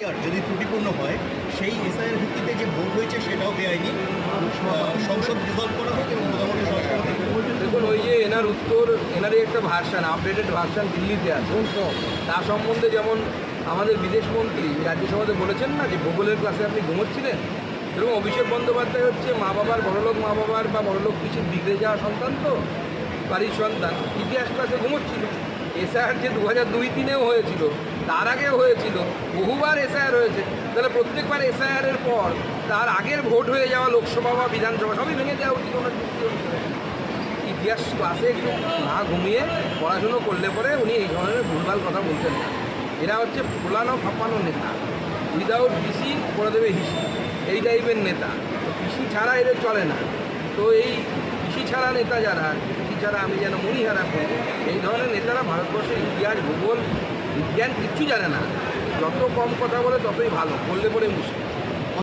যদি ত্রুটিপূর্ণ হয়, সেই এসআইয়ের ভিত্তিতে যে ভোট হয়েছে সেটাও বেআইনি। সংসদ ডিজলভ করা হোক এবং হোক দেখুন, ওই যে এনার উত্তর, এনারই একটা ভার্সান আপডেটেড ভার্সান দিল্লিতে আছে। তা সম্বন্ধে যেমন আমাদের বিদেশমন্ত্রী রাজ্যসভাতে বলেছেন না যে ভূগোলের ক্লাসে আপনি ঘুমোচ্ছিলেন? এবং অভিষেক বন্দ্যোপাধ্যায় হচ্ছে মা বাবার বড়লোক মা বাবার বা বড়লোক কিছু বিগড়ে যাওয়া সন্তান তো, বাড়ির সন্তান। ইতিহাস ক্লাসে ঘুমোচ্ছিল। এসআর যে দু হাজার দুই তিনেও হয়েছিল, তার আগেও হয়েছিল, বহুবার এসআইআর হয়েছে। তাহলে প্রত্যেকবার এসআইআরের পর তার আগের ভোট হয়ে যাওয়া লোকসভা বা বিধানসভা সবই ভেঙে দেওয়া উচিত ওনার ইতিহাস ক্লাসে একটু না ঘুমিয়ে পড়াশুনো করলে পরে উনি এই ধরনের ভুলভাল কথা বলতেন না। এরা হচ্ছে ফোলানো ফাঁপানো নেতা। উইদাউট পিসি করে দেবে হিসি এই টাইপের নেতা। পিসি ছাড়া এদের চলে না। তো এই পিসি ছাড়া নেতা যারা পিসি ছাড়া আমি যেন মরিহারা করব এই দ্বারা ভারতবর্ষের ইতিহাস, ভূগোল, বিজ্ঞান কিচ্ছু জানে না। যত কম কথা বলে ততই ভালো, বললে পরে মুশকিল।